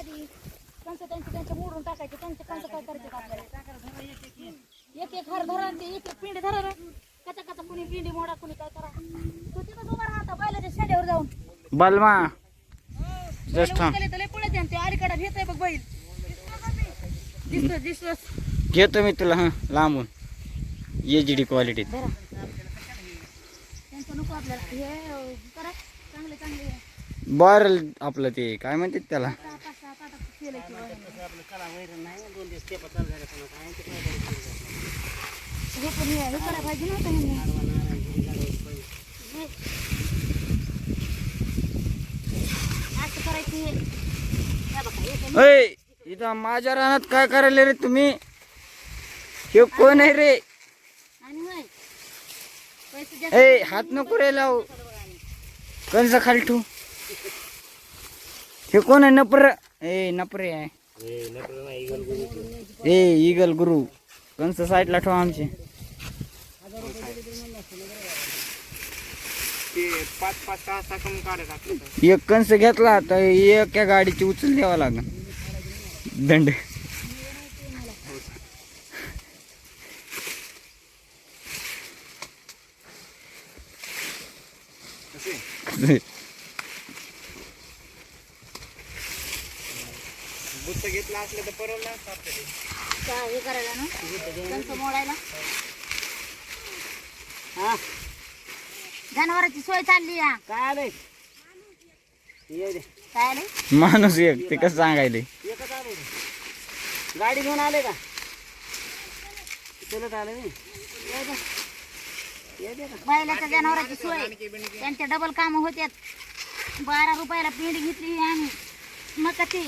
आधी कंस त्यांचे त्यांचे मोडून टाकायचे. त्यांचे कंस काय करायचे आपल्याला? एक एक हार धरा ते एक एक पिंडी धरा रे. कचा कचा कुणी पिंडी मोडा कुणी काय करा. तू तिथं उभा राहता बैलाच्या शेड्यावर जाऊन. बलमा पळत आणि ते अलीकडे घेतोय बघ बैल. दिसतो घेतो मी तुला हां लांबून. एच डी क्वालिटीत बरं त्यांचं नको आपल्याला. हे अं, करा. चांगले चांगले. बर आपलं ते काय म्हणतात त्याला सहा पाच सहा पाच केलं की वळण. हे पण हे हे करायला पाहिजे नव्हतं ह्यांनी. हे. असं करायचं हे. हे बघा, हे पण- अय इथं माझ्या रानात काय करायला रे तुम्ही हे कोण आहे रे आणि होय. पैसे जास्त ए हात नको रे लाव कंस खाली ठेवू हे कोण आहे नपर ए नपरे आहे ए ईगल गुरु कंस साईडला ठेवा आमचे? एक कंस घेतला तर एका गाडीची उचल द्यावा लागेल. दंड. बुत्त घेतला असलं तर परवडला असतं आपल्याला. का हे करायला ना? कंस मोडायला? हा. जनावरांची सोय चालली या. काय आलंय ये दे काय आले माणूस एक ते कसं सांगायले? एकच आले गाडी घेऊन आले का? चलत आले नाही ये दे ना. बैलाच्या जनावरांची सोय. त्यांच्या डबल काम होत्यात. बारा रुपयाला पिंडी घेतली आम्ही मग ते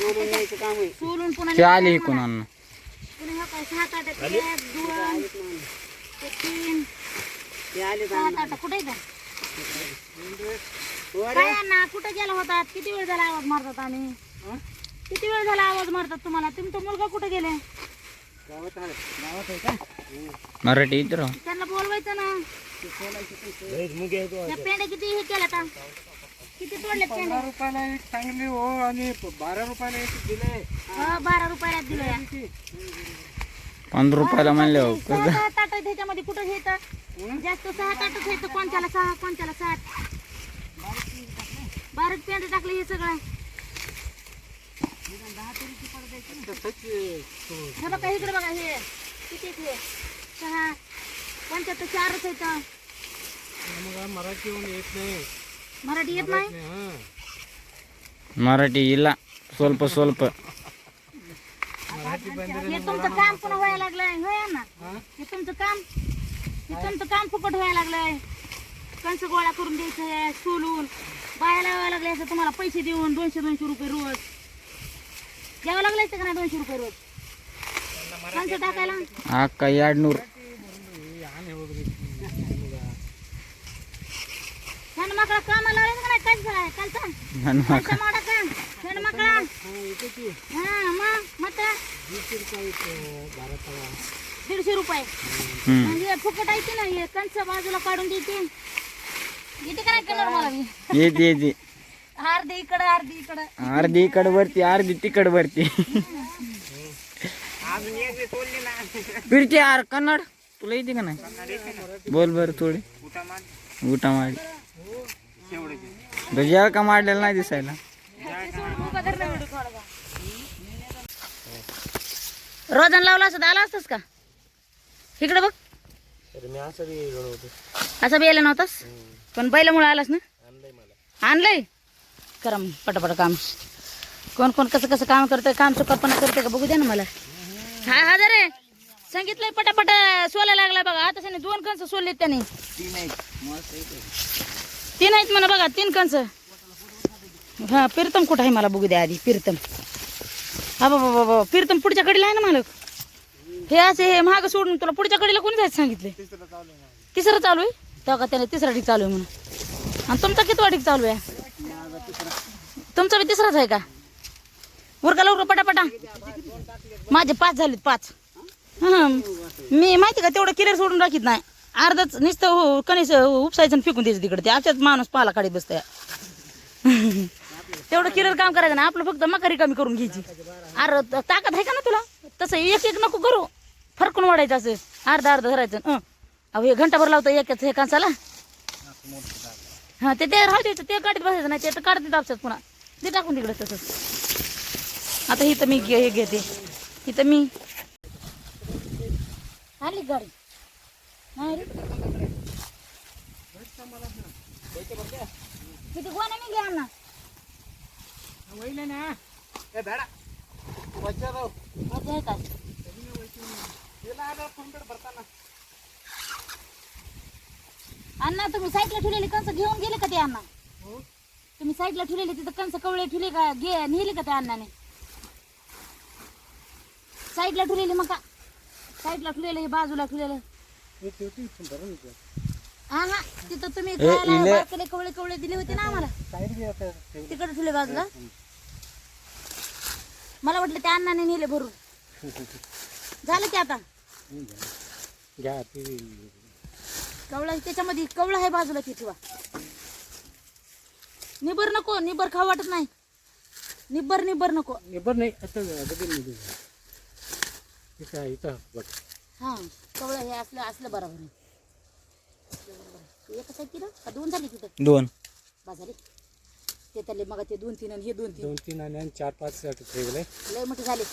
काम आहे. सोलून पुन्हा ते आले. अन्न पुन्हा हे काय सात आठ एक दोन ते तीन. ते आले सात आठ कुठे आहे वर काय ना कुठे गेला होता? किती वेळ झाला आवाज मारतात आम्ही? किती वेळ झाला आवाज मारतात तुम्हाला? तुमचा मुलगा कुठे गेले? गावात आले गावात आहे का? मराठी इथं त्यांना बोलवायचं ना. मुगे आहे तो त्या पेंड्या किती हे केल्या आता किती तोडले पंधरा रुपयाला एक चांगली हो आणि बारा रुपयाला एक दिले. हो, बारा रुपयाला दिलं. या पंधरा रुपयाला म्हणले हो ताट आहेत ह्याच्यामध्ये कुठं घेतं जास्त सहा ताटच आहेत कोणत्याला सहा कोणत्याला सात? बारीक पेंड टाकले हे सगळं. हे बघा इकडे बघा हे. किती हे? सहा. पंच्याहत्तर चारच आहेत. मराठी येत नाही. मराठी येत नाही? मराठी इला स्वल्प स्वल्प. हे तुमचं काम पुन्हा व्हायला लागलंय होय ना हे? तुमचं काम? हे तुमचं काम फुकट व्हायला लागलंय. कंस गोळा करून द्यायचं सोलून. बाया लावायला लागले असं तुम्हाला पैसे देऊन दोनशे दोनशे रुपये रोज. द्यावं लागलं का नाही दोनशे रुपये रोज? कंस टाकायला? अक्का याडनूर का नाही? काच झालाय कालचा? हनुमान कालचा माडा का? ह्यानं माकडा हा मग मग दीडशे रुपये. म्हणजे फुकट हे कंस बाजूला काढून देते. येते का नाही कलर मला मी येते येते अर्धी इकडं अर्धी इकडं. अर्धी इकड वरती अर्धी तिकड वरती. ना पिरते यार कन्नड. तुला येते का नाही? बोल बर थोडी. उठा तेवढे तुझ्या का मारलेला नाही दिसायला? रोजन लावला असत आला असतस का? इकडे बघ. मी असं बी बियाला नव्हतास? पण बैलामुळे आलास ना? आणलंय करा पटापट काम. कोण कोण कसं कसं काम करतंय काम चुकारपणा करतंय का? बघू द्या ना मला. हा हा रे सांगितलंय पटापट सोला लागला बघा. आता दोन कंस सोललेत त्याने. तीन आहेत म्हणा बघा तीन कंस हा प्रीतम कुठं आहे मला बघू द्या आधी प्रीतम. हा बाबा बाबा प्रीतम पुढच्या कडीला आहे ना मालक? हे असे हे महाग सोडून तुला पुढच्या कडीला कोणी जायचं सांगितले तिसरं चालू आहे? तेव्हा का त्याने तिसरा ठीक चालू आहे म्हणून. आणि तुमचा किती वाटीक चालू आहे? तुमचा बी तिसराच आहे का? उरका लवकर पटापटा. माझे पाच झालेत पाच. हं. मी माहिती का तेवढं क्लिअर सोडून राखीत नाही. अर्धच नुसतं हो कणीस उपसायचं आणि फेकून द्यायचं तिकडे. ते आमच्यात माणूस पाला काढीत बसतोय. तेवढं किलर काम करायचं ना आपलं फक्त मकारी कमी करून घ्यायची. अरे ताकद आहे का ना तुला? तसं एक एक नको करू. फरकून वाढायचं असं. अर्धा अर्धा धरायचं. हं. अहो हे घंटाभर लावतं एकच हे कांसाला हा ते राहू द्यायचं ते काढत बसायचं नाही ते तर काढते आपसात पुन्हा. ते टाकून तिकडे तसंच. आता इथं मी घे- हे घेते. इथं मी आली गाडी. किती गोण्या मी घ्या ना वहिले ना ए बेडा राव आहे काय गेला आता भरताना अण्णा तुम्ही साईडला ठेवलेले कंस घेऊन गेले का ते अण्णा? तुम्ही साईडला ठेवलेली तिथं कंस कवळे ठेवले का घे नेले का त्या अण्णाने? साईडला ठेवलेले मग का साईडला ठेवलेलं हे बाजूला ठेवलेलं. हे हा हा तिथं तुम्ही इले- बारकेले कवळे कवळे दिले होते ना आम्हाला. तिकडे ठेवले बाजूला. मला वाटलं त्या अण्णाने नेले भरून. झालं की आता? घ्या ती कवळा त्याच्यामध्ये कवळा आहे बाजूला ती ठेवा. निबर नको निबर खाऊ वाटत नाही. निब्बर निब्बर नको. निबर नाही आता बघेल मी इथं आहे, इथं बघ. हा. कवळं हे असलं असलं बरोबर आहे एकच आहे का दोन झाले तिथं? दोन. बाजारी ते त्याले मग ते दोन तीन आणि हे दोन तीन. दोन तीन आणि आणि चार पाच ठेवले लय. मोठे झाले.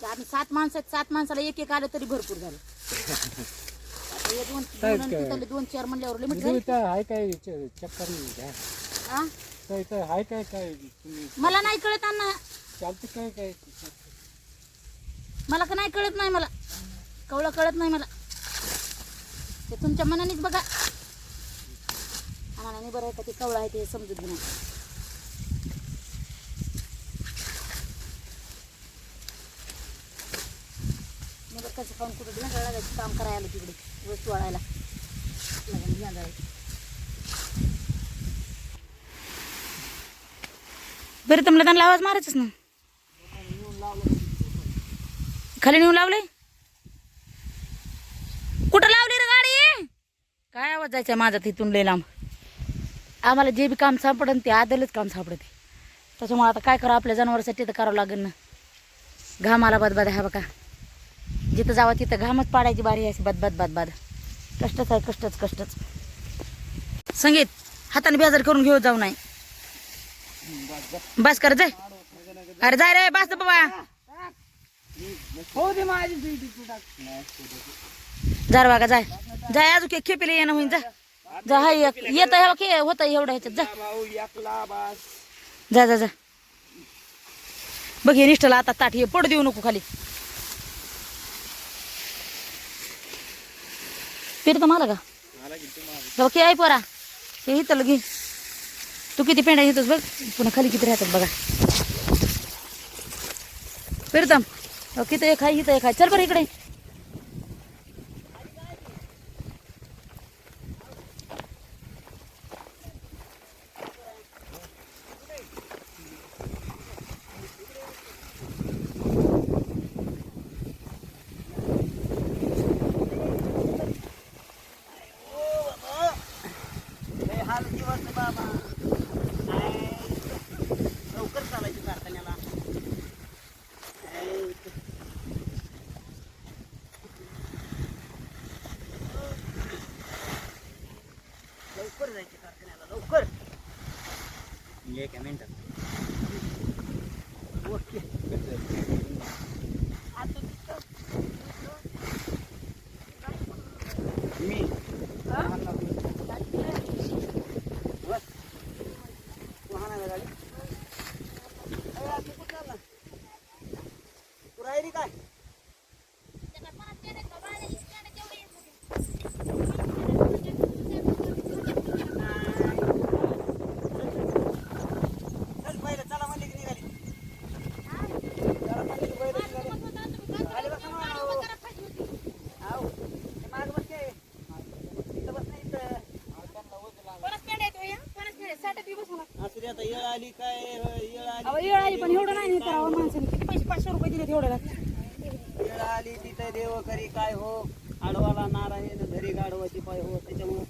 ते आम्ही सात माणसं सात माणसाला एक एक आलं तरी भरपूर झालं. आता हे दोन दोन आणि तिथले दोन चार म्हणल्यावर लय मोठे झाले. इथं आहे काय? च- चक्कर घ्या. हा? तर इथं आहे काय काय? तुम्ही मला नाही कळत अण्णा. चालते काय काय? मला का नाही कळत नाही मला. कवळं कळत नाही मला. ते तुमच्या मनानेच बघा. आम्हाला नाही बरं आहे का ते कवळं आहे ते समजून घेणार नाही मी बघ कसं खाऊन कुठं ढेंगळा लागायचं काम करायला तिकडे वस्तू वाढायला बरं तर मला त्यांना आवाज मारायचंच ना. खाली नेऊन लावलंय कुठं लावली रे गाडी काय आवाज जायचा माझा तिथून लय लांब? आम्हाला जे बी काम सापडन ते आदलच काम सापडते. त्याच्यामुळे आता काय करा आपल्या जनावरांसाठी तर करावं लागेल ना. घामाला बदबाद हा बघा. जिथं जावं तिथं घामच पाडायची बारी अशी बदबाद बदबाद. कष्टच आहे कष्टच कष्टच. संगीत हाताने बेजार करून घेऊ जाऊ नाही. बस कर जाय. अरे जाय रे बस बाबा. हो जा बघा जाय. जा अजून के खेपेला येणं होईन जा. जा हाय एक येत हे के होत एवढं ह्याच्यात जा. भाऊ एकला जा जा जा. बघ हे निष्ठला आता ताट हे पड देऊ नको खाली. फिरतं मला का बघ की आहे पोरा? हे इथं घे तू किती पेंडा घेतोस बघ? पुन्हा खाली किती राहतात बघा. पेरतम किती खाय इथं चल बरं इकडे. एक मिनिट 그 정도.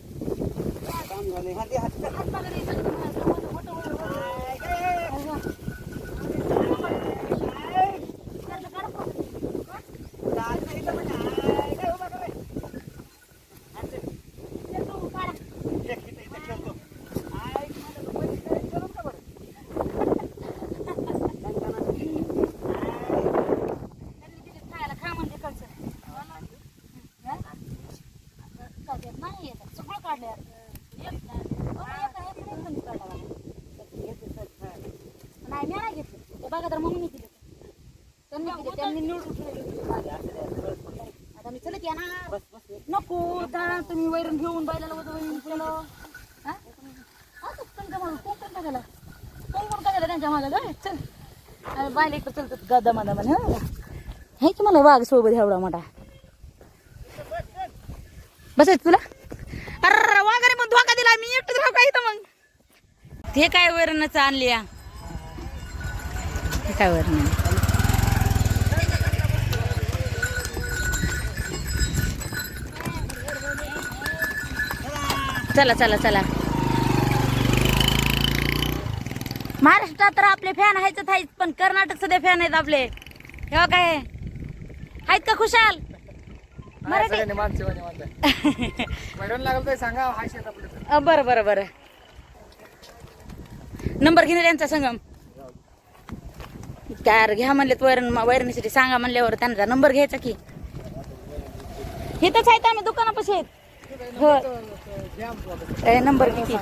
तर मम्मी दिले त्यांनी दिले त्यांनी निवडून ठेवले आता मी चलत या ना नको आता तुम्ही वैरण घेऊन बैलाला वजवून केलं. हा? असं त्यांच्या मागं कोण कोण टाकायला कोण कोण टाकायला त्यांच्या मागायला चल अरे बायला इकडं चलतात गदा मदा म्हणे हे? की मला वाघ सोबत एवढा मोठा? बसायचं तुला? अरे वाघाने मग धोका दिला मी एकटंच राहू का इथं मग? ते काय वरणच आणली या काय वरण चला चला चला. महाराष्ट्रात तर आपले फॅन आहेच आहेत पण कर्नाटक सध्या फॅन आहेत आपले. हे काय आहेत का खुशाल? मराठी सांगा बरं बरं बरं. नंबर घेणार यांचा संगम. काय घ्या म्हणले वैरण वैरणीसाठी. सांगा म्हणल्यावर त्यांचा नंबर घ्यायचा की. इथंच आहेत आम्ही दुकानापाशी आहेत. हो ए, नंबर किती